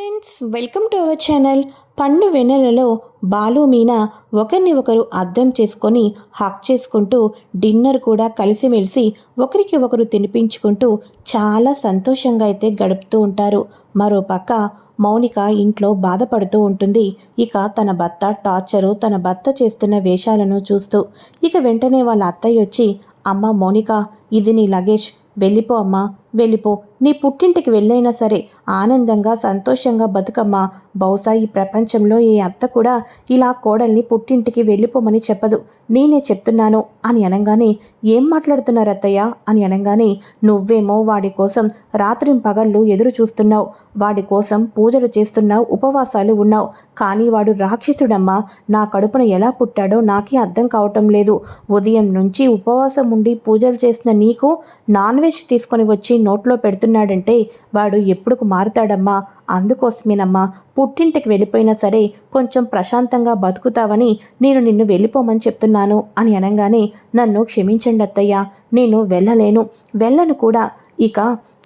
Friends welcome to our channel పండు వెన్నెలలో బాలు మీనా ఒకరిని ఒకరు అర్థం చేసుకొని హక్ చేసుకుంటూ డిన్నర్ కూడా కలిసిమెలిసి ఒకరికి ఒకరు తినిపించుకుంటూ చాలా సంతోషంగా అయితే గడుపుతూ ఉంటారు. మరోపక్క మౌనిక ఇంట్లో బాధపడుతూ ఉంటుంది. ఇక తన భర్త టార్చరు తన భర్త చేస్తున్న వేషాలను చూస్తూ. ఇక వెంటనే వాళ్ళ అత్తయ్య వచ్చి అమ్మ మౌనిక ఇది నీ లగేజ్. వెళ్ళిపో అమ్మా. వెళ్ళిపో. నీ పుట్టింటికి వెళ్ళైనా సరే ఆనందంగా సంతోషంగా బతుకమ్మా. బహుశా ఈ ప్రపంచంలో ఏ అత్త కూడా ఇలా కోడల్ని పుట్టింటికి వెళ్ళిపోమని చెప్పదు. నేనే చెప్తున్నాను అని అనగానే ఏం మాట్లాడుతున్నారు అత్తయ్య? అని అనగానే నువ్వేమో వాడి కోసం రాత్రి పగళ్ళు ఎదురు చూస్తున్నావు. వాడి కోసం పూజలు చేస్తున్నావు ఉపవాసాలు ఉన్నావు. కానీ వాడు రాక్షసుడమ్మా. నా కడుపున ఎలా పుట్టాడో నాకే అర్థం కావటం లేదు. ఉదయం నుంచి ఉపవాసం ఉండి పూజలు చేసిన నీకు నాన్ వెజ్ తీసుకొని వచ్చి నోట్లో పెడుతున్నాడంటే వాడు ఎప్పుడుకు మారుతాడమ్మా? అందుకోసమేనమ్మా. పుట్టింటికి వెళ్ళిపోయినా సరే కొంచెం ప్రశాంతంగా బతుకుతావని నేను నిన్ను వెళ్ళిపోమని చెప్తున్నాను అని అనగానే నన్ను క్షమించండి అత్తయ్య నేను వెళ్ళలేను. వెళ్ళను కూడా. ఇక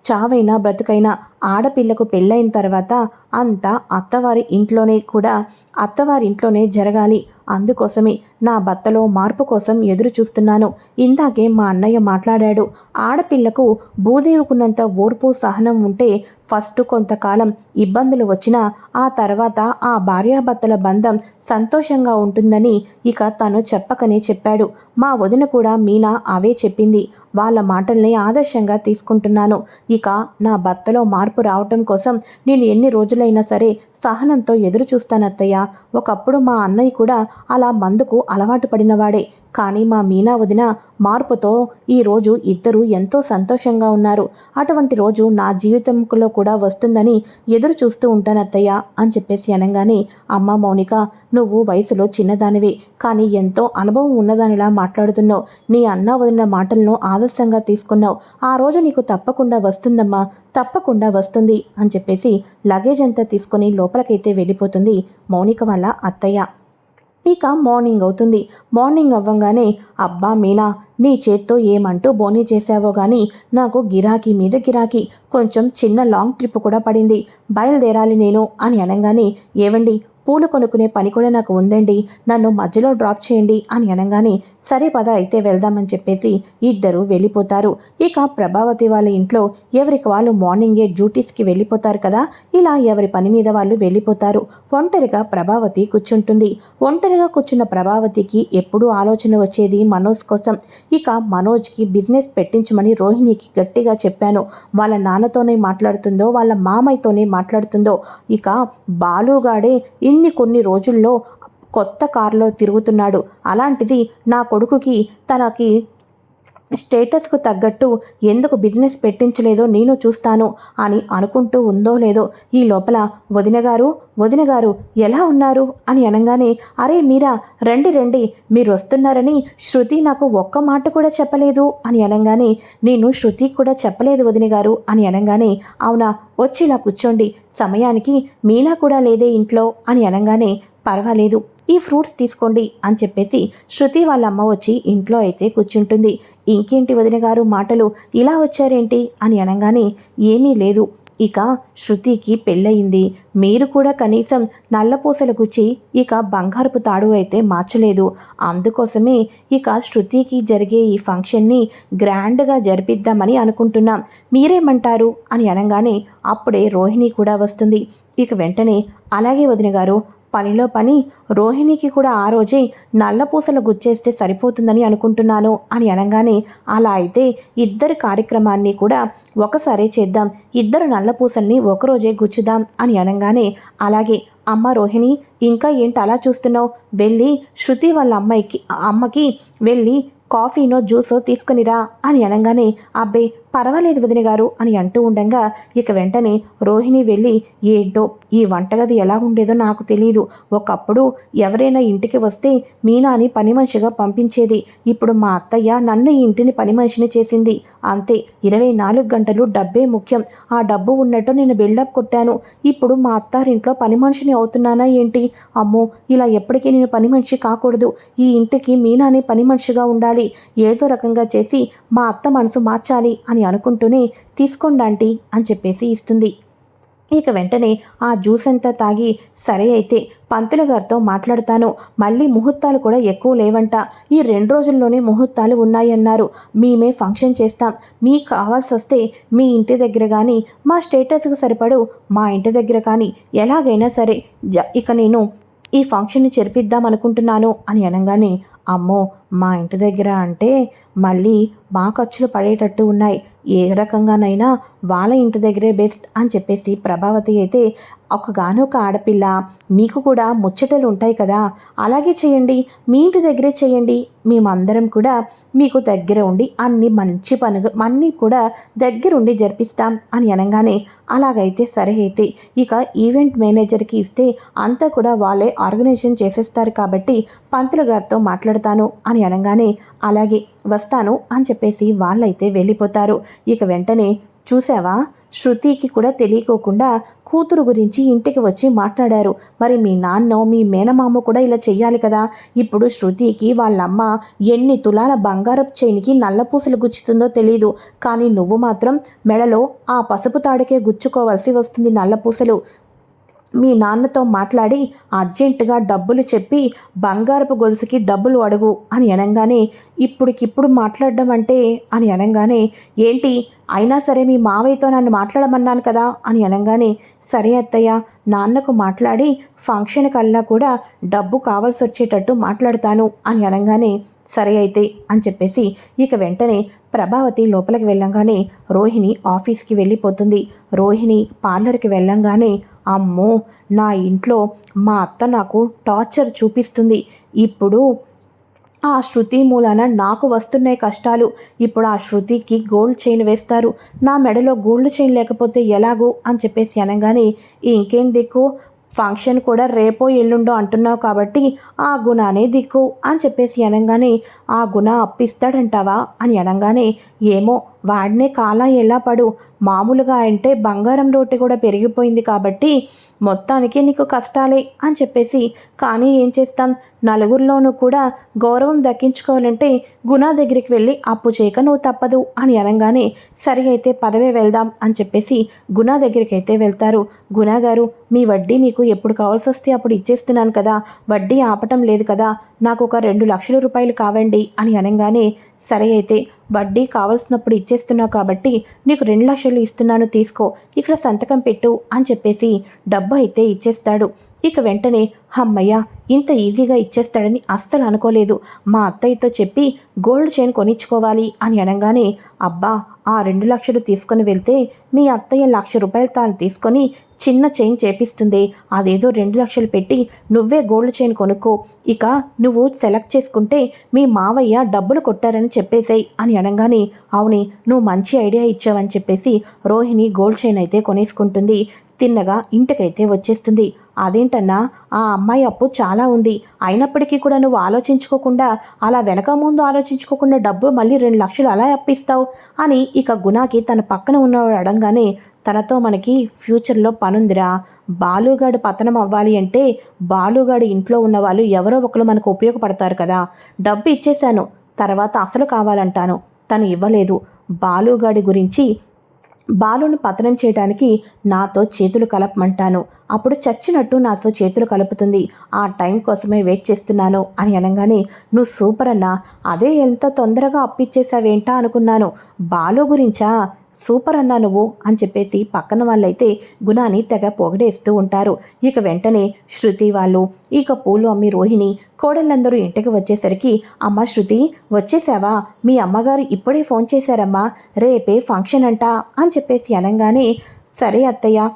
చావైనా బ్రతుకైనా ఆడపిల్లకు పెళ్ళైన తర్వాత అంతా అత్తవారి ఇంట్లోనే కూడా అత్తవారి ఇంట్లోనే జరగాలి. అందుకోసమే నా భర్తలో మార్పు కోసం ఎదురు చూస్తున్నాను ఇందాకే మా అన్నయ్య మాట్లాడాడు. ఆడపిల్లకు భూదేవుకున్నంత ఓర్పు సహనం ఉంటే ఫస్ట్ కొంతకాలం ఇబ్బందులు వచ్చినా ఆ తర్వాత ఆ భార్యాభర్తల బంధం సంతోషంగా ఉంటుందని ఇక తను చెప్పకనే చెప్పాడు. మా వదిన కూడా మీనా అవే చెప్పింది. వాళ్ళ మాటల్ని ఆదర్శంగా తీసుకుంటున్నాను. ఇక నా భర్తలో మార్పు రావటం కోసం నేను ఎన్ని రోజులైనా సరే సహనంతో ఎదురు చూస్తానత్తయ్య ఒకప్పుడు మా అన్నయ్య కూడా అలా మందుకు అలవాటు పడినవాడే. కానీ మా మీనా వదిన మార్పుతో ఈరోజు ఇద్దరు ఎంతో సంతోషంగా ఉన్నారు. అటువంటి రోజు నా జీవితంలో కూడా వస్తుందని ఎదురు చూస్తూ ఉంటానత్తయ్య అని చెప్పేసి అనగానే అమ్మ మౌనిక నువ్వు వయసులో చిన్నదానివే. కానీ ఎంతో అనుభవం ఉన్నదానిలా మాట్లాడుతున్నావు. నీ అన్న వదిన మాటలను ఆదర్శంగా తీసుకున్నావు. ఆ రోజు నీకు తప్పకుండా వస్తుందమ్మా. తప్పకుండా వస్తుంది అని చెప్పేసి లగేజ్ అంతా తీసుకొని లోపలికైతే వెళ్ళిపోతుంది మౌనిక వాళ్ళ అత్తయ్య. ఇక మార్నింగ్ అవుతుంది. మార్నింగ్ అవ్వగానే అబ్బా మీనా నీ చేత్తో ఏమంటూ బోనీ చేసావో కానీ నాకు గిరాకీ మీద గిరాకీ. కొంచెం చిన్న లాంగ్ ట్రిప్ కూడా పడింది. బయలుదేరాలి నేను అని అనగానే ఏవండి పూలు కొనుక్కునే పని కూడా నాకు ఉందండి. నన్ను మధ్యలో డ్రాప్ చేయండి అని అనగానే సరే పద అయితే వెళ్దామని చెప్పేసి ఇద్దరు వెళ్ళిపోతారు. ఇక ప్రభావతి వాళ్ళ ఇంట్లో ఎవరికి వాళ్ళు మార్నింగే డ్యూటీస్కి వెళ్ళిపోతారు కదా ఇలా ఎవరి పని మీద వాళ్ళు వెళ్ళిపోతారు. ఒంటరిగా ప్రభావతి కూర్చుంటుంది. ఒంటరిగా కూర్చున్న ప్రభావతికి ఎప్పుడూ ఆలోచన వచ్చేది మనోజ్ కోసం. ఇక మనోజ్కి బిజినెస్ పెట్టించమని రోహిణికి గట్టిగా చెప్పాను. వాళ్ళ నాన్నతోనే మాట్లాడుతుందో వాళ్ళ మామయ్యతోనే మాట్లాడుతుందో ఇక బాలుగాడే ఇన్ని కొన్ని రోజుల్లో కొత్త కారులో తిరుగుతున్నాడు. అలాంటిది నా కొడుకుకి తనకి స్టేటస్కు తగ్గట్టు ఎందుకు బిజినెస్ పెట్టించలేదో నేను చూస్తాను అని అనుకుంటూ ఉందో లేదో ఈ లోపల వదినగారు వదినగారు ఎలా ఉన్నారు? అని అనగానే అరే మీరా రండి రండి మీరు వస్తున్నారని శృతి నాకు ఒక్క మాట కూడా చెప్పలేదు అని అనగానే నేను శృతి కూడా చెప్పలేదు వదినగారు అని అనగానే అవునా వచ్చి ఇలా కూర్చోండి సమయానికి మీనా కూడా లేదే ఇంట్లో అని అనగానే పర్వాలేదు ఈ ఫ్రూట్స్ తీసుకోండి అని చెప్పేసి శృతి వాళ్ళ అమ్మ వచ్చి ఇంట్లో అయితే కూర్చుంటుంది. ఇంకేంటి వదిన గారు మాటలు? ఇలా వచ్చారేంటి? అని అనగానే ఏమీ లేదు. ఇక శృతికి పెళ్ళయింది. మీరు కూడా కనీసం నల్లపూసలు గుచ్చి ఇక బంగారపు తాడు అయితే మార్చలేదు. అందుకోసమే ఇక శృతికి జరిగే ఈ ఫంక్షన్ని గ్రాండ్గా జరిపిద్దామని అనుకుంటున్నాం. మీరేమంటారు? అని అనగానే అప్పుడే రోహిణి కూడా వస్తుంది. ఇక వెంటనే అలాగే వదిన గారు పనిలో పని రోహిణికి కూడా ఆ రోజే నల్లపూసలు గుచ్చేస్తే సరిపోతుందని అనుకుంటున్నాను అని అనగానే అలా అయితే ఇద్దరు కార్యక్రమాన్ని కూడా ఒకసారి చేద్దాం ఇద్దరు నల్లపూసల్ని ఒకరోజే గుచ్చుదాం అని అనగానే అలాగే అమ్మ రోహిణి ఇంకా ఏంటి అలా చూస్తున్నావు? వెళ్ళి శృతి వాళ్ళ అమ్మాయికి అమ్మకి వెళ్ళి కాఫీనో జ్యూసో తీసుకునిరా అని అనగానే అబ్బే పర్వాలేదు వదిన గారు అని అంటూ ఉండగా ఇక వెంటనే రోహిణి వెళ్ళి ఏంటో ఈ వంటగది ఎలా ఉండేదో నాకు తెలియదు ఒకప్పుడు ఎవరైనా ఇంటికి వస్తే మీనాని పని మనిషిగా పంపించేది. ఇప్పుడు మా అత్తయ్య నన్ను ఈ ఇంటిని పని మనిషిని చేసింది. అంతే ఇరవై నాలుగు గంటలు డబ్బే ముఖ్యం. ఆ డబ్బు ఉన్నట్టు నేను బిల్డప్ కొట్టాను. ఇప్పుడు మా అత్తారింట్లో పని మనిషిని అవుతున్నానా ఏంటి? అమ్మో ఇలా ఎప్పటికీ నేను పని మనిషి కాకూడదు. ఈ ఇంటికి మీనాని పని మనిషిగా ఉండాలి. ఏదో రకంగా చేసి మా అత్త మనసు మార్చాలి అని అనుకుంటూనే తీసుకోండి అని చెప్పేసి ఇస్తుంది. ఇక వెంటనే ఆ జ్యూస్ అంతా తాగి సరే అయితే పంతుల గారితో మాట్లాడతాను. మళ్ళీ ముహూర్తాలు కూడా ఎక్కువ లేవంట. ఈ రెండు రోజుల్లోనే ముహూర్తాలు ఉన్నాయన్నారు. మేమే ఫంక్షన్ చేస్తాం. మీకు కావాల్సి వస్తే మీ ఇంటి దగ్గర కానీ మా స్టేటస్కి సరిపడు మా ఇంటి దగ్గర కానీ ఎలాగైనా సరే జ ఇక నేను ఈ ఫంక్షన్ని జరిపిద్దాం అనుకుంటున్నాను అని అనగానే అమ్మో మా ఇంటి దగ్గర అంటే మళ్ళీ మా ఖర్చులు పడేటట్టు ఉన్నాయి. ఏ రకంగానైనా వాళ్ళ ఇంటి దగ్గరే బెస్ట్ అని చెప్పేసి ప్రభావతి అయితే ఒకగానొక ఆడపిల్ల మీకు కూడా ముచ్చటలు ఉంటాయి కదా అలాగే చేయండి మీ ఇంటి దగ్గరే చేయండి. మేమందరం కూడా మీకు దగ్గర ఉండి అన్ని మంచి పనులు అన్నీ కూడా దగ్గరుండి జరిపిస్తాం అని అనగానే అలాగైతే సరే అయితే ఇక ఈవెంట్ మేనేజర్కి ఇస్తే అంతా కూడా వాళ్ళే ఆర్గనైజేషన్ చేసేస్తారు కాబట్టి పంతులు గారితో మాట్లాడతాను అని అనగానే అలాగే వస్తాను అని చెప్పేసి వాళ్ళైతే వెళ్ళిపోతారు. ఇక వెంటనే చూసావా? శృతికి కూడా తెలియకోకుండా కూతురు గురించి ఇంటికి వచ్చి మాట్లాడారు. మరి మీ నాన్న మీ మేనమామ కూడా ఇలా చెయ్యాలి కదా? ఇప్పుడు శృతికి వాళ్ళమ్మ ఎన్ని తులాల బంగారపు చైనికి నల్లపూసలు గుచ్చుతుందో తెలీదు. కానీ నువ్వు మాత్రం మెడలో ఆ పసుపు తాడుకే గుచ్చుకోవాల్సి వస్తుంది నల్లపూసలు. మీ నాన్నతో మాట్లాడి అర్జెంటుగా డబ్బులు చెప్పి బంగారపు గొలుసుకి డబ్బులు అడుగు అని అనగానే ఇప్పుడికిప్పుడు మాట్లాడడం అంటే అని అనగానే ఏంటి అయినా సరే మీ మావయ్యతో నన్ను మాట్లాడమన్నాను కదా అని అనగానే సరే అత్తయ్య నాన్నకు మాట్లాడి ఫంక్షన్ కల్లా కూడా డబ్బు కావాల్సి వచ్చేటట్టు మాట్లాడతాను అని అనగానే సరే అయితే అని చెప్పేసి ఇక వెంటనే ప్రభావతి లోపలికి వెళ్ళంగానే రోహిణి ఆఫీస్కి వెళ్ళిపోతుంది. రోహిణి పార్లర్కి వెళ్ళంగానే అమ్మో నా ఇంట్లో మా అత్త నాకు టార్చర్ చూపిస్తుంది. ఇప్పుడు ఆ శృతి మూలాన నాకు వస్తున్నాయి కష్టాలు. ఇప్పుడు ఆ శృతికి గోల్డ్ చైన్ వేస్తారు. నా మెడలో గోల్డ్ చైన్ లేకపోతే ఎలాగూ? అని చెప్పేసి అనగానే ఇంకేం దిక్కు? ఫంక్షన్ కూడా రేపో ఎల్లుండో అంటున్నావు కాబట్టి ఆ గుణానే దిక్కు అని చెప్పేసి అనగానే ఆ గుణ అప్పిస్తాడంటావా? అని అనగానే ఏమో వాడినే కాలా ఎలా పడు? మామూలుగా అంటే బంగారం రోటి కూడా పెరిగిపోయింది కాబట్టి మొత్తానికి నీకు కష్టాలే అని చెప్పేసి కానీ ఏం చేస్తాం? నలుగురిలోనూ కూడా గౌరవం దక్కించుకోవాలంటే గుణా దగ్గరికి వెళ్ళి అప్పు చేయక నువ్వు తప్పదు అని అనగానే సరి అయితే పదవే వెళ్దాం అని చెప్పేసి గుణా దగ్గరికి అయితే వెళ్తారు. గుణా గారు మీ వడ్డీ మీకు ఎప్పుడు కావాల్సి వస్తే అప్పుడు ఇచ్చేస్తున్నాను కదా వడ్డీ ఆపటం లేదు కదా నాకు ఒక రెండు లక్షల రూపాయలు కావండి అని అనగానే సరే అయితే వడ్డీ కావాల్సినప్పుడు ఇచ్చేస్తున్నావు కాబట్టి నీకు రెండు లక్షలు ఇస్తున్నాను తీసుకో ఇక్కడ సంతకం పెట్టు అని చెప్పేసి డబ్బు అయితే ఇచ్చేస్తాడు. ఇక వెంటనే అమ్మయ్య ఇంత ఈజీగా ఇచ్చేస్తాడని అస్సలు అనుకోలేదు. మా అత్తయ్యతో చెప్పి గోల్డ్ చైన్ కొనిచ్చుకోవాలి అని అనగానే అబ్బా ఆ రెండు లక్షలు తీసుకొని వెళ్తే మీ అత్తయ్య లక్ష రూపాయలు తాను తీసుకొని చిన్న చైన్ చేపిస్తుంది. అదేదో రెండు లక్షలు పెట్టి నువ్వే గోల్డ్ చైన్ కొనుక్కో. ఇక నువ్వు సెలెక్ట్ చేసుకుంటే మీ మావయ్య డబ్బులు కొట్టారని చెప్పేశాయి అని అనగానే అవుని నువ్వు మంచి ఐడియా ఇచ్చావని చెప్పేసి రోహిణి గోల్డ్ చైన్ అయితే కొనేసుకుంటుంది. తిన్నగా ఇంటికైతే వచ్చేస్తుంది. అదేంటన్నా ఆ అమ్మాయి అప్పు చాలా ఉంది. అయినప్పటికీ కూడా నువ్వు ఆలోచించుకోకుండా అలా వెనక ముందు ఆలోచించుకోకుండా డబ్బు మళ్ళీ రెండు లక్షలు అలా అప్పిస్తావు అని ఇక గుణాకి తన పక్కన ఉన్నవాడు అడంగానే తనతో మనకి ఫ్యూచర్లో పనుందిరా. బాలుగాడు పతనం అవ్వాలి అంటే బాలుగాడు ఇంట్లో ఉన్న వాళ్ళు ఎవరో ఒకరు మనకు ఉపయోగపడతారు కదా. డబ్బు ఇచ్చేశాను తర్వాత అసలు కావాలంటాను. తను ఇవ్వలేదు. బాలుగాడి గురించి బాలును పతనం చేయడానికి నాతో చేతులు కలపమంటాను. అప్పుడు చచ్చినట్టు నాతో చేతులు కలుపుతుంది. ఆ టైం కోసమే వెయిట్ చేస్తున్నాను అని అనగానే నువ్వు సూపర్ అన్నా అదే ఎంత తొందరగా అప్పిచ్చేసావేంటా అనుకున్నాను. బాలు గురించా? సూపర్ అన్నా నువ్వు అని చెప్పేసి పక్కన వాళ్ళైతే గుణాన్ని తెగ పొగడేస్తూ ఉంటారు. ఇక వెంటనే శృతి వాళ్ళు ఇక పూలు అమ్మి రోహిణి కోడళ్ళందరూ ఇంటికి వచ్చేసరికి అమ్మ శృతి వచ్చేసావా? మీ అమ్మగారు ఇప్పుడే ఫోన్ చేశారమ్మా. రేపే ఫంక్షన్ అంట అని చెప్పేసి అనగానే సరే అత్తయ్య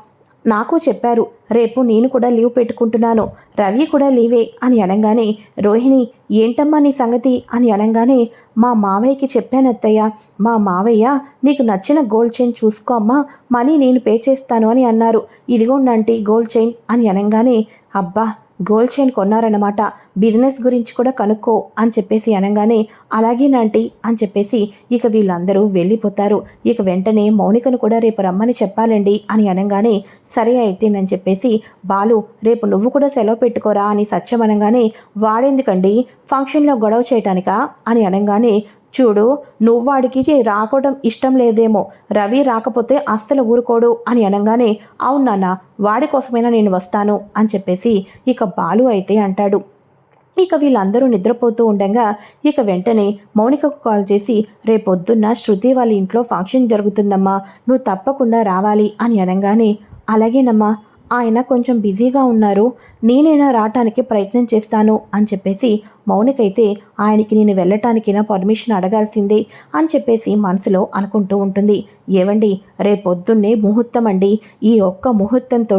నాకు చెప్పారు రేపు నేను కూడా లీవ్ పెట్టుకుంటున్నాను రవి కూడా లీవే అని అనగానే రోహిణి ఏంటమ్మా నీ సంగతి? అని అనగానే మా మావయ్యకి చెప్పానత్తయ్య మా మావయ్య నీకు నచ్చిన గోల్డ్ చైన్ చూసుకో అమ్మా మనీ నేను పే చేస్తాను అని అన్నారు. ఇదిగోండి గోల్డ్ చైన్ అని అనగానే అబ్బా గోల్డ్ చైన్ కొన్నారన్నమాట. బిజినెస్ గురించి కూడా కనుక్కో అని చెప్పేసి అనగానే అలాగే నాంటి అని చెప్పేసి ఇక వీళ్ళందరూ వెళ్ళిపోతారు. ఇక వెంటనే మౌనికను కూడా రేపు రమ్మని చెప్పాలండి అని అనగానే సరే అయితేనని చెప్పేసి బాలు రేపు నువ్వు కూడా సెలవు పెట్టుకోరా అని సత్యం అనగానే వాడేందుకండి? ఫంక్షన్లో గొడవ చేయటానికా? అని అనగానే చూడు నువ్వు వాడికి రాకోవడం ఇష్టం లేదేమో. రవి రాకపోతే అస్సలు ఊరుకోడు అని అనగానే అవును నాన్న వాడి కోసమైనా నేను వస్తాను అని చెప్పేసి ఇక బాలు అయితే అంటాడు. ఇక వీళ్ళందరూ నిద్రపోతూ ఉండగా ఇక వెంటనే మౌనికకు కాల్ చేసి రేపొద్దున్న శృతి వాళ్ళ ఇంట్లో ఫంక్షన్ జరుగుతుందమ్మా నువ్వు తప్పకుండా రావాలి అని అనగానే అలాగేనమ్మా ఆయన కొంచెం బిజీగా ఉన్నారు. నేనైనా రావటానికి ప్రయత్నం చేస్తాను అని చెప్పేసి మౌనికైతే ఆయనకి నేను వెళ్ళటానికైనా పర్మిషన్ అడగాల్సిందే అని చెప్పేసి మనసులో అనుకుంటూ ఉంటుంది. ఏవండి రేపొద్దున్నే ముహూర్తం అండి. ఈ ఒక్క ముహూర్తంతో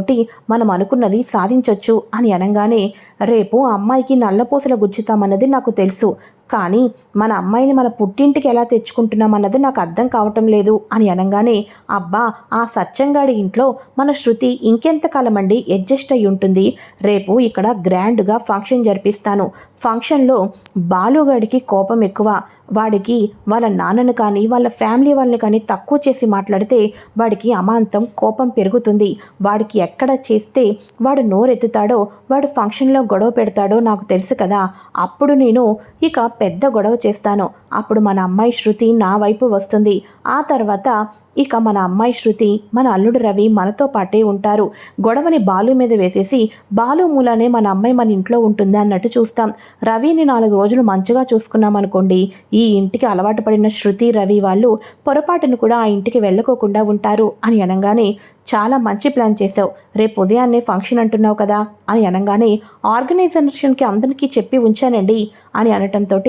మనం అనుకున్నది సాధించవచ్చు అని అనగానే రేపు అమ్మాయికి నల్లపూసలు గుచ్చుతామన్నది నాకు తెలుసు. కానీ మన అమ్మాయిని మన పుట్టింటికి ఎలా తెచ్చుకుంటున్నామన్నది నాకు అర్థం కావటం లేదు అని అనగానే అబ్బా ఆ సత్యంగాడి ఇంట్లో మన శృతి ఇంకెంతకాలం అండి అడ్జస్ట్ అయి ఉంటుంది. రేపు ఇక్కడ గ్రాండ్గా ఫంక్షన్ జరిపిస్తాను. ఫంక్షన్లో బాలుగాడికి కోపం ఎక్కువ. వాడికి వాళ్ళ నాన్నను కానీ వాళ్ళ ఫ్యామిలీ వాళ్ళని కానీ తక్కువ చేసి మాట్లాడితే వాడికి అమాంతం కోపం పెరుగుతుంది. వాడికి ఎక్కడ చేస్తే వాడు నోరెత్తుతాడో వాడు ఫంక్షన్లో గొడవ పెడతాడో నాకు తెలుసు కదా. అప్పుడు నేను ఇక పెద్ద గొడవ చేస్తాను. అప్పుడు మన అమ్మాయి శృతి నా వైపు వస్తుంది. ఆ తర్వాత ఇక మన అమ్మాయి శృతి మన అల్లుడు రవి మనతో పాటే ఉంటారు. గొడవని బాలు మీద వేసేసి బాలు మూలానే మన అమ్మాయి మన ఇంట్లో ఉంటుంది అన్నట్టు చూస్తాం. రవిని నాలుగు రోజులు మంచిగా చూసుకున్నాం అనుకోండి. ఈ ఇంటికి అలవాటు పడిన శృతి రవి వాళ్ళు పొరపాటును కూడా ఆ ఇంటికి వెళ్ళకోకుండా ఉంటారు అని అనగానే చాలా మంచి ప్లాన్ చేసావు రేపు ఉదయాన్నే ఫంక్షన్ అంటున్నావు కదా అని అనగానే ఆర్గనైజేషన్కి అందరికీ చెప్పి ఉంచానండి అని అనటంతో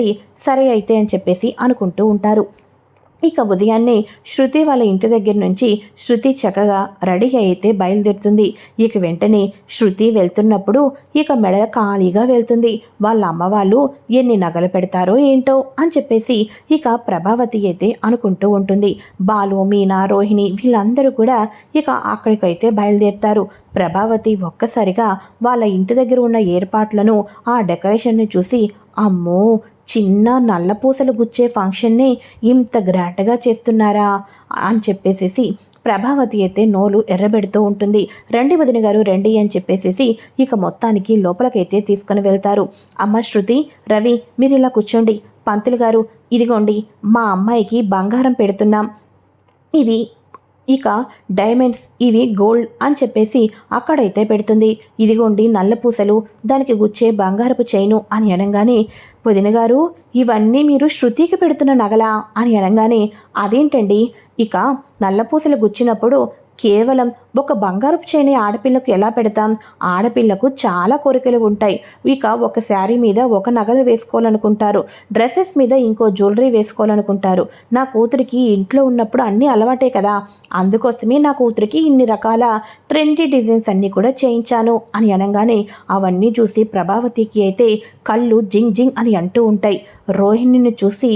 సరే అయితే అని చెప్పేసి అనుకుంటూ ఉంటారు. ఇక ఉదయాన్నే శృతి వాళ్ళ ఇంటి దగ్గర నుంచి శృతి చక్కగా రెడీ అయితే బయలుదేరుతుంది. ఇక వెంటనే శృతి వెళ్తున్నప్పుడు ఇక మెడ ఖాళీగా వెళ్తుంది. వాళ్ళ అమ్మ వాళ్ళు ఎన్ని నగలు పెడతారో ఏంటో అని చెప్పేసి ఇక ప్రభావతి అయితే అనుకుంటూ ఉంటుంది. బాలు మీనా రోహిణి వీళ్ళందరూ కూడా ఇక అక్కడికైతే బయలుదేరుతారు. ప్రభావతి ఒక్కసారిగా వాళ్ళ ఇంటి దగ్గర ఉన్న ఏర్పాట్లను ఆ డెకరేషన్ను చూసి అమ్మో చిన్న నల్లపూసలు గుచ్చే ఫంక్షన్ని ఇంత గ్రాండ్గా చేస్తున్నారా? అని చెప్పేసేసి ప్రభావతి అయితే నోలు ఎర్రబెడుతూ ఉంటుంది. రండి వదిన గారు రండి అని చెప్పేసేసి ఇక మొత్తానికి లోపలికైతే తీసుకుని వెళ్తారు. అమ్మ శృతి రవి మీరు ఇలా కూర్చోండి. పంతులు గారు ఇదిగోండి మా అమ్మాయికి బంగారం పెడుతున్నాం. ఇవి ఇక డైమండ్స్ ఇవి గోల్డ్ అని చెప్పేసి అక్కడైతే పెడుతుంది. ఇదిగోండి నల్ల పూసలు దానికి గుచ్చే బంగారపు చైను అని అనగానే వదిన గారు ఇవన్నీ మీరు శృతికి పెడుతున్న నగలా? అని అనగానే అదేంటండి? ఇక నల్లపూసలు గుచ్చినప్పుడు కేవలం ఒక బంగారపు చైని ఆడపిల్లకు ఎలా పెడతాం? ఆడపిల్లకు చాలా కోరికలు ఉంటాయి. ఇక ఒక శారీ మీద ఒక నగలు వేసుకోవాలనుకుంటారు. డ్రెస్సెస్ మీద ఇంకో జ్యువెలరీ వేసుకోవాలనుకుంటారు. నా కూతురికి ఇంట్లో ఉన్నప్పుడు అన్నీ అలవాటే కదా. అందుకోసమే నా కూతురికి ఇన్ని రకాల ట్రెండీ డిజైన్స్ అన్నీ కూడా చేయించాను అని అనగానే అవన్నీ చూసి ప్రభావతికి అయితే కళ్ళు జింగ్ జింగ్ అని అంటూ ఉంటాయి. రోహిణిని చూసి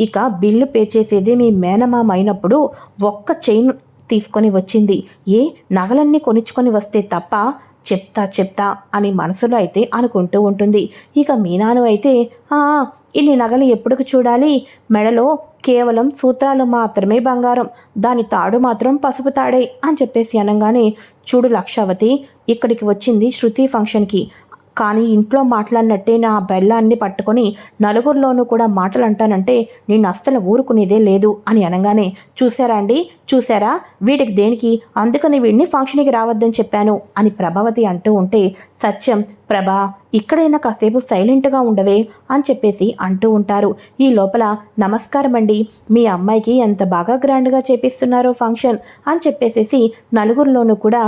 ఇక బిల్లు పే చేసేది మీ మేనమామ అయినప్పుడు ఒక్క చైన్ తీసుకొని వచ్చింది. ఏ నగలన్నీ కొనిచ్చుకొని వస్తే తప్ప? చెప్తా చెప్తా అని మనసులో అయితే అనుకుంటూ ఉంటుంది. ఇక మీనాను అయితే ఇన్ని నగలు ఎప్పుడుకు చూడాలి? మెడలో కేవలం సూత్రాలు మాత్రమే బంగారం. దాని తాడు మాత్రం పసుపు తాడే అని చెప్పేసి అనగానే చూడు లక్షావతి ఇక్కడికి వచ్చింది శృతి ఫంక్షన్కి. కానీ ఇంట్లో మాట్లాడినట్టే నా బెల్లాన్ని పట్టుకొని నలుగురిలోనూ కూడా మాటలు అంటానంటే నేను అస్సలు ఊరుకునేదే లేదు అని అనగానే చూసారా అండి? చూసారా వీడికి దేనికి? అందుకని వీడిని ఫంక్షన్కి రావద్దని చెప్పాను అని ప్రభావతి అంటూ ఉంటే సత్యం ప్రభా ఇక్కడైనా కాసేపు సైలెంట్గా ఉండవే అని చెప్పేసి అంటూ ఉంటారు. ఈ లోపల నమస్కారం అండి మీ అమ్మాయికి ఎంత బాగా గ్రాండ్గా చేపిస్తున్నారో ఫంక్షన్ అని చెప్పేసేసి నలుగురిలోనూ కూడా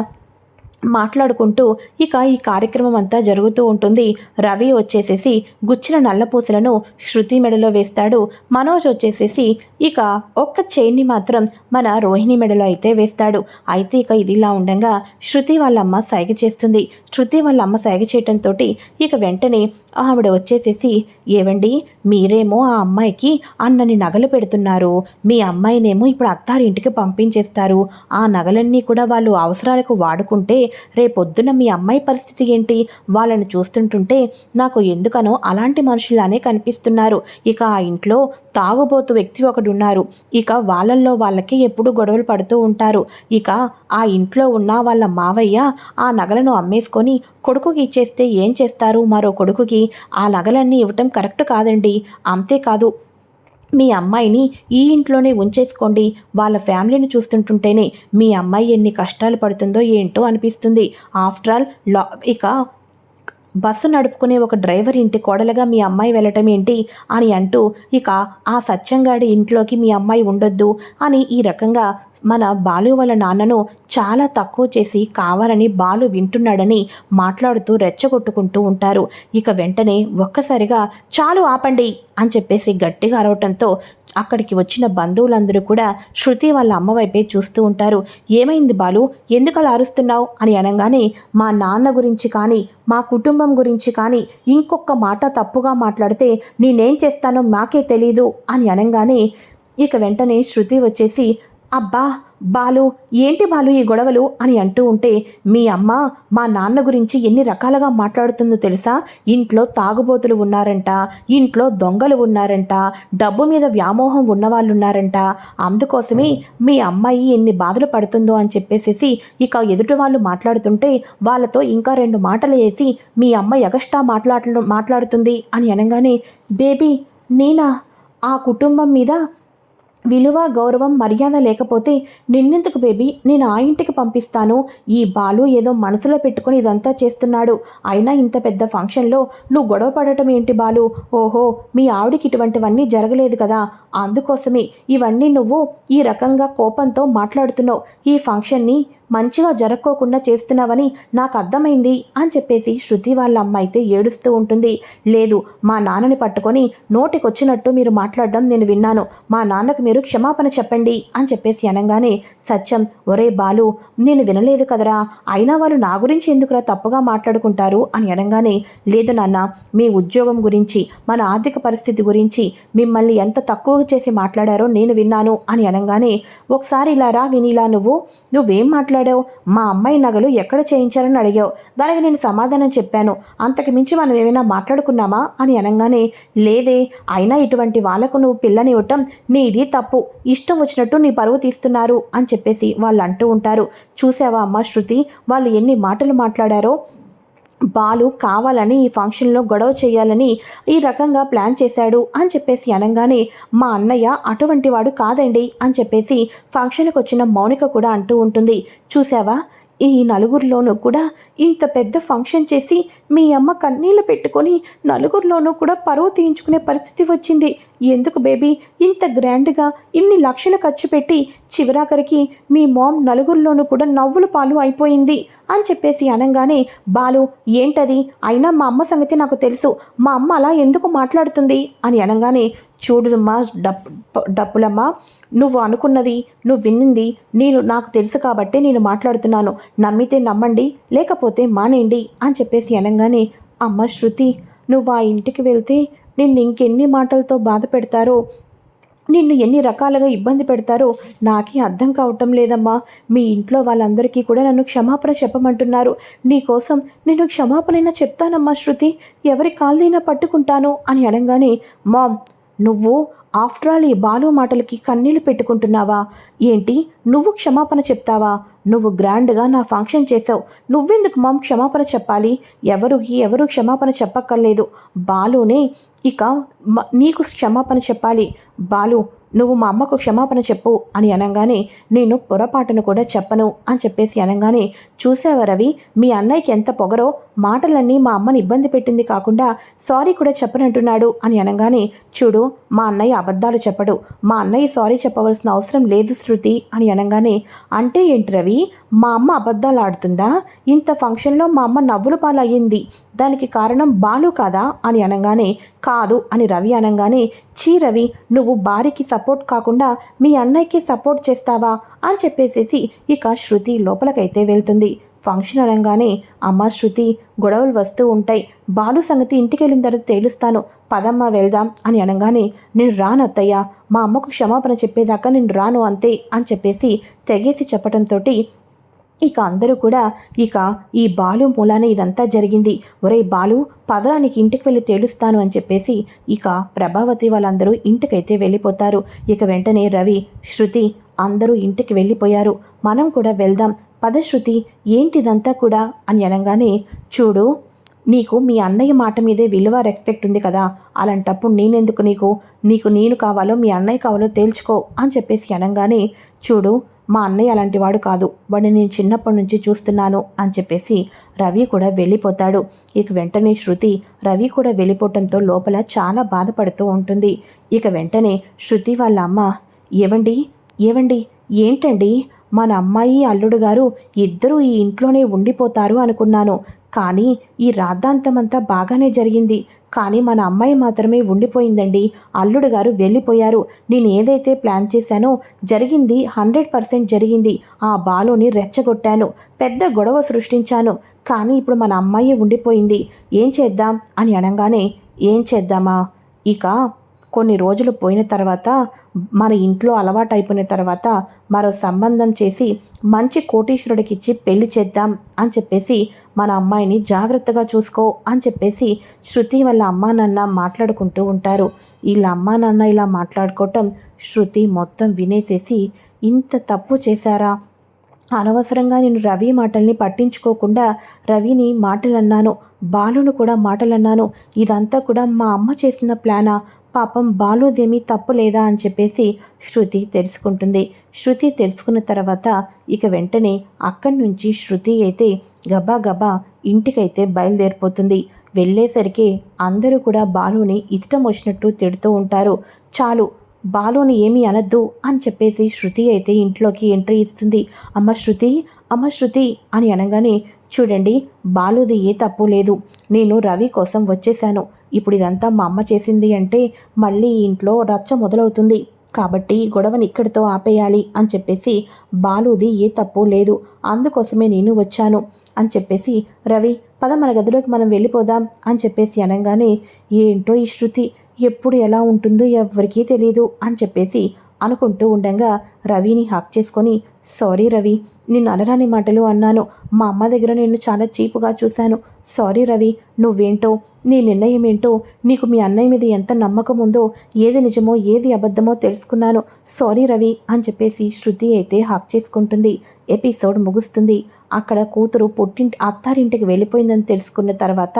మాట్లాడుకుంటూ ఇక ఈ కార్యక్రమం అంతా జరుగుతూ ఉంటుంది. రవి వచ్చేసేసి గుచ్చిన నల్లపూసలను శృతి మెడలో వేస్తాడు. మనోజ్ వచ్చేసేసి ఇక ఒక్క చైన్ని మాత్రం మన రోహిణి మెడలో అయితే వేస్తాడు. అయితే ఇక ఇదిలా ఉండగా శృతి వాళ్ళ అమ్మ సైగ చేస్తుంది. శృతి వాళ్ళ అమ్మ సైగ చేయటంతో ఇక వెంటనే ఆవిడ వచ్చేసేసి ఏవండి మీరేమో ఆ అమ్మాయికి అన్నని నగలు పెడుతున్నారు. మీ అమ్మాయినేమో ఇప్పుడు అత్తారింటికి పంపించేస్తారు. ఆ నగలన్నీ కూడా వాళ్ళు అవసరాలకు వాడుకుంటే రేపొద్దున మీ అమ్మాయి పరిస్థితి ఏంటి? వాళ్ళని చూస్తుంటుంటే నాకు ఎందుకనో అలాంటి మనుషులానే కనిపిస్తున్నారు. ఇక ఆ ఇంట్లో తాగుబోతు వ్యక్తి ఒకడున్నారు. ఇక వాళ్ళల్లో వాళ్ళకి ఎప్పుడు గొడవలు పడుతూ ఉంటారు. ఇక ఆ ఇంట్లో ఉన్న వాళ్ళ మావయ్య ఆ నగలను అమ్మేసుకొని కొడుకుకి ఇచ్చేస్తే ఏం చేస్తారు? మరో కొడుకుకి ఆ నగలన్నీ ఇవ్వటం కరెక్ట్ కాదండి. అంతేకాదు మీ అమ్మాయిని ఈ ఇంట్లోనే ఉంచేసుకోండి. వాళ్ళ ఫ్యామిలీని చూస్తుంటుంటేనే మీ అమ్మాయి ఎన్ని కష్టాలు పడుతుందో ఏంటో అనిపిస్తుంది. ఆఫ్టర్ ఆల్ లా ఇక బస్సు నడుపుకునే ఒక డ్రైవర్ ఇంటి కోడలుగా మీ అమ్మాయి వెళ్ళటం ఏంటి అని అంటూ ఇక ఆ సత్యంగాడి ఇంట్లోకి మీ అమ్మాయి ఉండొద్దు అని ఈ రకంగా మన బాలు వాళ్ళ నాన్నను చాలా తక్కువ చేసి కావాలని బాలు వింటున్నాడని మాట్లాడుతూ రెచ్చగొట్టుకుంటూ ఉంటారు. ఇక వెంటనే ఒక్కసారిగా చాలు ఆపండి అని చెప్పేసి గట్టిగా అరవటంతో అక్కడికి వచ్చిన బంధువులందరూ కూడా శృతి వాళ్ళ అమ్మ వైపే చూస్తూ ఉంటారు. ఏమైంది బాలు? ఎందుకు అలా అరుస్తున్నావు? అని అనగానే మా నాన్న గురించి కానీ మా కుటుంబం గురించి కానీ ఇంకొక మాట తప్పుగా మాట్లాడితే నేనేం చేస్తానో మాకే తెలీదు అని అనగానే ఇక వెంటనే శృతి వచ్చేసి అబ్బా బాలు ఏంటి బాలు ఈ గొడవలు అని అంటూ ఉంటే మీ అమ్మ మా నాన్న గురించి ఎన్ని రకాలుగా మాట్లాడుతుందో తెలుసా? ఇంట్లో తాగుబోతులు ఉన్నారంట ఇంట్లో దొంగలు ఉన్నారంట డబ్బు మీద వ్యామోహం ఉన్నవాళ్ళు ఉన్నారంట అందుకోసమే మీ అమ్మాయి ఎన్ని బాధలు పడుతుందో అని చెప్పేసేసి ఇక ఎదుటి వాళ్ళు మాట్లాడుతుంటే వాళ్ళతో ఇంకా రెండు మాటలు వేసి మీ అమ్మ ఎగస్ట్రా మాట్లాడ మాట్లాడుతుంది అని అనగానే బేబీ నేనా? ఆ కుటుంబం మీద విలువ గౌరవం మర్యాద లేకపోతే నిన్నెందుకు బేబీ నేను ఆ ఇంటికి పంపిస్తాను. ఈ బాలు ఏదో మనసులో పెట్టుకొని ఇదంతా చేస్తున్నాడు. అయినా ఇంత పెద్ద ఫంక్షన్లో నువ్వు గొడవ పడటం ఏంటి బాలు? ఓహో మీ ఆవిడికి ఇటువంటివన్నీ జరగలేదు కదా. అందుకోసమే ఇవన్నీ నువ్వు ఈ రకంగా కోపంతో మాట్లాడుతున్నావు. ఈ ఫంక్షన్ని మంచిగా జరక్కోకుండా చేస్తున్నావని నాకు అర్థమైంది అని చెప్పేసి శృతి వాళ్ళ అమ్మ అయితే ఏడుస్తూ ఉంటుంది. లేదు మా నాన్నని పట్టుకొని నోటికొచ్చినట్టు మీరు మాట్లాడడం నేను విన్నాను. మా నాన్నకు మీరు క్షమాపణ చెప్పండి అని చెప్పేసి అనగానే సత్యం ఒరే బాలు నేను వినలేదు కదరా. అయినా వాళ్ళు నా గురించి ఎందుకురా తప్పుగా మాట్లాడుకుంటారు అని అనగానే లేదు నాన్న మీ ఉద్యోగం గురించి మన ఆర్థిక పరిస్థితి గురించి మిమ్మల్ని ఎంత తక్కువ చేసి మాట్లాడారో నేను విన్నాను అని అనగానే ఒకసారి ఇలా రా వినిలా నువ్వు. నువ్వేం మాట్లాడావు? మా అమ్మాయి నగలు ఎక్కడ చేయించారని అడిగావు. దానికి నేను సమాధానం చెప్పాను. అంతకు మించి మనం ఏమైనా మాట్లాడుకున్నామా? అని అనగానే లేదే అయినా ఇటువంటి వాళ్ళకు నువ్వు పిల్లని ఇవ్వటం నీది తప్పు. ఇష్టం వచ్చినట్టు నీ పరువు తీస్తున్నారు అని చెప్పేసి వాళ్ళు అంటూ ఉంటారు. చూసావా అమ్మ శృతి? వాళ్ళు ఎన్ని మాటలు మాట్లాడారో? బాలు కావాలని ఈ ఫంక్షన్లో గొడవ చేయాలని ఈ రకంగా ప్లాన్ చేశాడు అని చెప్పేసి అనగానే మా అన్నయ్య అటువంటి వాడు కాదండి అని చెప్పేసి ఫంక్షన్కి వచ్చిన మౌనిక కూడా అంటూ ఉంటుంది. చూసావా ఈ నలుగురిలోనూ కూడా ఇంత పెద్ద ఫంక్షన్ చేసి మీ అమ్మ కన్నీళ్ళు పెట్టుకొని నలుగురిలోనూ కూడా పరువు తీయించుకునే పరిస్థితి వచ్చింది. ఎందుకు బేబీ? ఇంత గ్రాండ్గా ఇన్ని లక్షలు ఖర్చు పెట్టి చివరాఖరికి మీ మామ్ నలుగురిలోనూ కూడా నవ్వుల పాలు అయిపోయింది అని చెప్పేసి అనగానే బాలు ఏంటది? అయినా మా అమ్మ సంగతి నాకు తెలుసు. మా అమ్మ అలా ఎందుకు మాట్లాడుతుంది? అని అనగానే చూడుదమ్మా డప్పు డప్పులమ్మా నువ్వు అనుకున్నది నువ్వు విన్నింది నేను నాకు తెలుసు కాబట్టే నేను మాట్లాడుతున్నాను. నమ్మితే నమ్మండి లేకపోతే మానేయండి అని చెప్పేసి అనగానే అమ్మ శృతి నువ్వు ఆ ఇంటికి వెళ్తే నిన్ను ఇంకెన్ని మాటలతో బాధ పెడతారో నిన్ను ఎన్ని రకాలుగా ఇబ్బంది పెడతారో నాకే అర్థం కావటం లేదమ్మా. మీ ఇంట్లో వాళ్ళందరికీ కూడా నన్ను క్షమాపణ చెప్పమంటున్నారు. నీకోసం నేను క్షమాపణైనా చెప్తానమ్మా శృతి. ఎవరి కాళ్ళైనా పట్టుకుంటాను అని అనగానే మామ్ నువ్వు ఆఫ్టర్ ఆల్ ఈ బాలు మాటలకి కన్నీళ్ళు పెట్టుకుంటున్నావా? ఏంటి? నువ్వు క్షమాపణ చెప్తావా? నువ్వు గ్రాండ్గా నా ఫంక్షన్ చేసావు. నువ్వెందుకు మామ్ క్షమాపణ చెప్పాలి? ఎవరు ఎవరు క్షమాపణ చెప్పక్కర్లేదు. బాలునే ఇక నీకు క్షమాపణ చెప్పాలి. బాలు నువ్వు మా అమ్మకు క్షమాపణ చెప్పు అని అనగానే నేను పొరపాటును కూడా చెప్పను అని చెప్పేసి అనగానే చూసావా రవి మీ అన్నయ్యకి ఎంత పొగరో మాటలన్నీ మా అమ్మని ఇబ్బంది పెట్టింది కాకుండా సారీ కూడా చెప్పనంటున్నాడు అని అనగానే చూడు మా అన్నయ్య అబద్ధాలు చెప్పడు. మా అన్నయ్య సారీ చెప్పవలసిన అవసరం లేదు శృతి అని అనగానే అంటే ఏంటి రవి మా అమ్మ అబద్ధాలు ఆడుతుందా? ఇంత ఫంక్షన్లో మా అమ్మ నవ్వుల పాలయ్యింది. దానికి కారణం బాలు కాదా అని అనగానే కాదు అని రవి అనగానే చీ రవి నువ్వు భార్యకి సపోర్ట్ కాకుండా మీ అన్నయ్యకి సపోర్ట్ చేస్తావా అని చెప్పేసేసి ఇక శృతి లోపలకైతే వెళ్తుంది. ఫంక్షన్ అనగానే అమ్మ శృతి గొడవలు వస్తూ ఉంటాయి. బాలు సంగతి ఇంటికి వెళ్ళిన తర్వాత తేలుస్తాను. పదమ్మ వెళ్దాం అని అనగానే నేను రాను అత్తయ్య మా అమ్మకు క్షమాపణ చెప్పేదాకా నేను రాను అంతే అని చెప్పేసి తెగేసి చెప్పడంతో ఇక అందరూ కూడా ఇక ఈ బాలు మూలానే ఇదంతా జరిగింది. ఒరే బాలు పదరానికి ఇంటికి వెళ్ళి తేలుస్తాను అని చెప్పేసి ఇక ప్రభావతి వాళ్ళందరూ ఇంటికైతే వెళ్ళిపోతారు. ఇక వెంటనే రవి శృతి అందరూ ఇంటికి వెళ్ళిపోయారు. మనం కూడా వెళ్దాం. పదశృతి ఏంటిదంతా కూడా? అని అనగానే చూడు నీకు మీ అన్నయ్య మాట మీదే విలువ రెస్పెక్ట్ ఉంది కదా. అలాంటప్పుడు నేనెందుకు నీకు? నీకు నేను కావాలో మీ అన్నయ్య కావాలో తేల్చుకో అని చెప్పేసి అనగానే చూడు మా అన్నయ్య అలాంటి వాడు కాదు. వాడిని నేను చిన్నప్పటి నుంచి చూస్తున్నాను అని చెప్పేసి రవి కూడా వెళ్ళిపోతాడు. ఇక వెంటనే శృతి రవి కూడా వెళ్ళిపోవటంతో లోపల చాలా బాధపడుతూ ఉంటుంది. ఇక వెంటనే శృతి వాళ్ళ అమ్మ ఏవండి? ఏవండి? ఏంటండి? మన అమ్మాయి అల్లుడు గారు ఇద్దరూ ఈ ఇంట్లోనే ఉండిపోతారు అనుకున్నాను. కానీ ఈ రాద్ధాంతమంతా బాగానే జరిగింది. కానీ మన అమ్మాయి మాత్రమే ఉండిపోయిందండి. అల్లుడు గారు వెళ్ళిపోయారు. నేను ఏదైతే ప్లాన్ చేశానో జరిగింది హండ్రెడ్ పర్సెంట్ జరిగింది. ఆ బాలుని రెచ్చగొట్టాను. పెద్ద గొడవ సృష్టించాను. కానీ ఇప్పుడు మన అమ్మాయి ఉండిపోయింది. ఏం చేద్దాం? అని అనగానే ఏం చేద్దామా? ఇక కొన్ని రోజులు పోయిన తర్వాత మన ఇంట్లో అలవాటు అయిపోయిన తర్వాత మరో సంబంధం చేసి మంచి కోటీశ్వరుడికిచ్చి పెళ్ళి చేద్దాం అని చెప్పేసి మన అమ్మాయిని జాగ్రత్తగా చూసుకో అని చెప్పేసి శృతి వాళ్ళ అమ్మా నాన్న మాట్లాడుకుంటూ ఉంటారు. వీళ్ళ అమ్మా నాన్న ఇలా మాట్లాడుకోవటం శృతి మొత్తం వినేసేసి ఇంత తప్పు చేశారా? అనవసరంగా నేను రవి మాటల్ని పట్టించుకోకుండా రవిని మాటలన్నాను బాలును కూడా మాటలన్నాను. ఇదంతా కూడా మా అమ్మ చేసిన ప్లానా? పాపం బాలుదేమీ తప్పు లేదా అని చెప్పేసి శృతి తెలుసుకుంటుంది. శృతి తెలుసుకున్న తర్వాత ఇక వెంటనే అక్కడి నుంచి శృతి అయితే గబా గబా ఇంటికైతే బయలుదేరిపోతుంది. వెళ్ళేసరికి అందరూ కూడా బాలుని ఇష్టం వచ్చినట్టు తిడుతూ ఉంటారు. చాలు బాలుని ఏమీ అనద్దు అని చెప్పేసి శృతి అయితే ఇంట్లోకి ఎంట్రీ ఇస్తుంది. అమ్మ శృతి అమ్మ శృతి అని అనగానే చూడండి బాలుది ఏ తప్పు లేదు. నేను రవి కోసం వచ్చేశాను. ఇప్పుడు ఇదంతా మా అమ్మ చేసింది అంటే మళ్ళీ ఇంట్లో రచ్చ మొదలవుతుంది. కాబట్టి గొడవని ఇక్కడితో ఆపేయాలి అని చెప్పేసి బాలుది ఏ తప్పు లేదు. అందుకోసమే నేను వచ్చాను అని చెప్పేసి రవి పద మన గదిలోకి మనం వెళ్ళిపోదాం అని చెప్పేసి అనగానే ఏంటో ఈ శృతి ఎప్పుడు ఎలా ఉంటుందో ఎవరికీ తెలియదు అని చెప్పేసి అనుకుంటూ ఉండగా రవిని హాక్ చేసుకొని సారీ రవి నిన్ను అనరాని మాటలు అన్నాను. మా అమ్మ దగ్గర నేను చాలా చీపుగా చూశాను. సారీ రవి నువ్వేంటో నీ నిర్ణయం ఏంటో నీకు మీ అన్నయ్య మీద ఎంత నమ్మకం ఉందో ఏది నిజమో ఏది అబద్ధమో తెలుసుకున్నాను. సారీ రవి అని చెప్పేసి శృతి అయితే హాక్ చేసుకుంటుంది. ఎపిసోడ్ ముగుస్తుంది. అక్కడ కూతురు పుట్టింటి అత్తారింటికి వెళ్ళిపోయిందని తెలుసుకున్న తర్వాత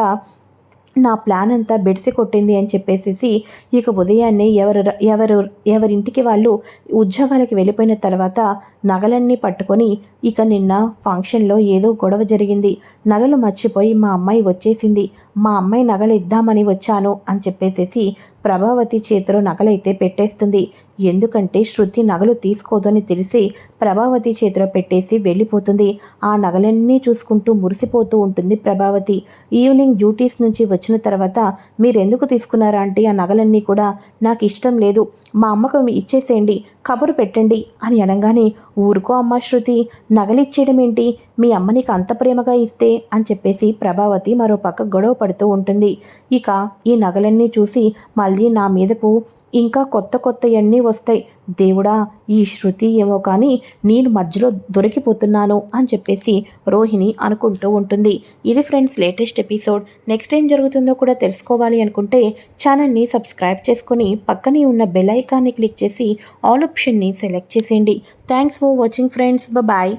నా ప్లాన్ అంతా బెడిసి కొట్టింది అని చెప్పేసేసి ఇక ఉదయాన్నే ఎవరు ఎవరు ఎవరింటికి వాళ్ళు ఉద్యోగాలకి వెళ్ళిపోయిన తర్వాత నగలన్నీ పట్టుకొని ఇక నిన్న ఫంక్షన్లో ఏదో గొడవ జరిగింది. నగలు మర్చిపోయి మా అమ్మాయి వచ్చేసింది. మా అమ్మాయి నగలు ఇద్దామని వచ్చాను అని చెప్పేసేసి ప్రభావతి చేతిలో నగలైతే పెట్టేస్తుంది. ఎందుకంటే శృతి నగలు తీసుకోదని తెలిసి ప్రభావతి చేతిలో పెట్టేసి వెళ్ళిపోతుంది. ఆ నగలన్నీ చూసుకుంటూ మురిసిపోతూ ఉంటుంది ప్రభావతి. ఈవినింగ్ డ్యూటీస్ నుంచి వచ్చిన తర్వాత మీరెందుకు తీసుకున్నారా అంటే ఆ నగలన్నీ కూడా నాకు ఇష్టం లేదు. మా అమ్మకు ఇచ్చేసేయండి. కబురు పెట్టండి అని అనగానే ఊరుకో అమ్మ శృతి. నగలిచ్చేయడం ఏంటి? మీ అమ్మ నీకు అంత ప్రేమగా ఇస్తే అని చెప్పేసి ప్రభావతి మరో పక్క గొడవ పడుతూ ఉంటుంది. ఇక ఈ నగలన్నీ చూసి మళ్ళీ నా మీదకు ఇంకా కొత్త కొత్తవన్నీ వస్తాయి. దేవుడా ఈ శృతి ఏమో కానీ నేను మధ్యలో దొరికిపోతున్నాను అని చెప్పేసి రోహిణి అనుకుంటూ ఉంటుంది. ఇది ఫ్రెండ్స్ లేటెస్ట్ ఎపిసోడ్. నెక్స్ట్ ఏం జరుగుతుందో కూడా తెలుసుకోవాలి అనుకుంటే ఛానల్ని సబ్స్క్రైబ్ చేసుకొని పక్కనే ఉన్న బెల్ ఐకాన్ని క్లిక్ చేసి ఆల్ ఆప్షన్ని సెలెక్ట్ చేసేయండి. Thanks for watching friends. Bye